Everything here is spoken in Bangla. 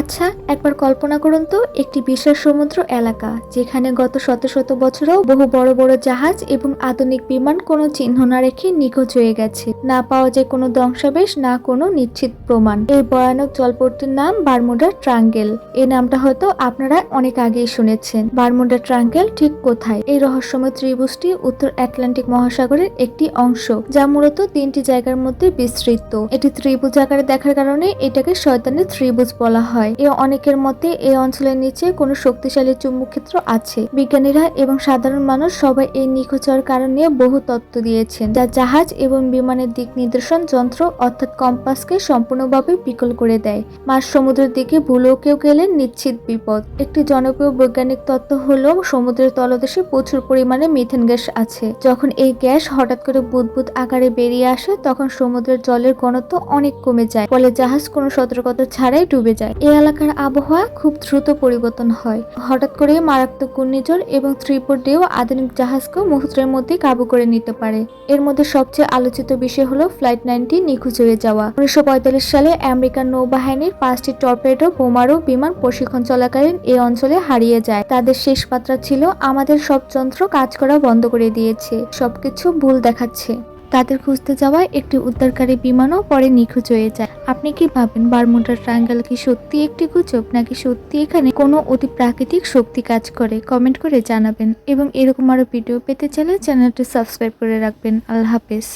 আচ্ছা একবার কল্পনা করুন তো, একটি বিশাল সমুদ্র এলাকা, যেখানে গত শত শত বছরেও বহু বড় বড় জাহাজ এবং আধুনিক বিমান কোনো চিহ্ন না রেখে নিখোঁজ হয়ে গেছে। না পাওয়া যায় কোনো ধ্বংসাবেশ না কোনো নিশ্চিত প্রমাণ। এই ভয়ানক জলপট্টির নাম বারমুডা ট্রাঙ্গেল। এই নামটা হয়তো আপনারা অনেক আগেই শুনেছেন। বারমুডা ট্রাঙ্গেল ঠিক কোথায়? এই রহস্যময় ত্রিভুজটি উত্তর আটলান্টিক মহাসাগরের একটি অংশ, যা মূলত তিনটি জায়গার মধ্যে বিস্তৃত। এটি ত্রিভুজ আকারে দেখার কারণে এটাকে শয়তানের ত্রিভুজ বলা হয়। এ অনেকের মতে এই অঞ্চলের নিচে কোনো শক্তিশালী চুম্বক ক্ষেত্র আছে। বিজ্ঞানীরা এবং সাধারণ মানুষ সবাই এই নিখোঁজ হওয়ার কারণ নিয়ে বহু তত্ত্ব দিয়েছেন, যা জাহাজ এবং বিমানের দিক নির্দেশন যন্ত্র অর্থাৎ কম্পাসকে সম্পূর্ণভাবে বিকল করে দেয়। মাঝ সমুদ্রের দিকে ভুলেও কেউ গেলে নিশ্চিত বিপদ। একটি জনপ্রিয় বৈজ্ঞানিক তত্ত্ব হলো সমুদ্রের তলদেশে প্রচুর পরিমাণে মিথেন গ্যাস আছে। যখন এই গ্যাস হঠাৎ করে বুদবুদ আকারে বেরিয়ে আসে, তখন সমুদ্রের জলের ঘনত্ব অনেক কমে যায়, ফলে জাহাজ কোনো সতর্কতা ছাড়াই ডুবে যায়। এই এলাকার আবহাওয়া খুব দ্রুত পরিবর্তন হয়। হঠাৎ করে মারাত্মক ঘূর্ণিঝড় এবং ত্রিপুর ঢেউ আধুনিক জাহাজকেও মুহূর্তের মধ্যে কাবু করে নিতে পারে। এর মধ্যে সবচেয়ে আলোচিত বিষয় হলো ফ্লাইট নাইনটি নিখোঁজ হয়ে যাওয়া। উনিশশো পঁয়তাল্লিশ সালে আমেরিকান নৌবাহিনীর পাঁচটি টর্পেডো, বোমারু বিমান প্রশিক্ষণ চলাকালীন এই অঞ্চলে হারিয়ে যায়। তাদের শেষ মাত্রা ছিল আমাদের সব যন্ত্র কাজ করা বন্ধ করে দিয়েছে। সবকিছু ভুল দেখাচ্ছে। তাদের খুঁজতে যাওয়ায় একটি উদ্ধারকারী বিমানও পরে নিখোঁজ হয়ে যায়। আপনি কি ভাবেন বারমুডার ট্রায়াঙ্গেল কি সত্যি একটি গুজব, নাকি সত্যি এখানে কোনো অতি প্রাকৃতিক শক্তি কাজ করে? কমেন্ট করে জানাবেন। এবং এরকম আরও ভিডিও পেতে চাইলে চ্যানেলটি সাবস্ক্রাইব করে রাখবেন। আল্লাহ হাফেজ।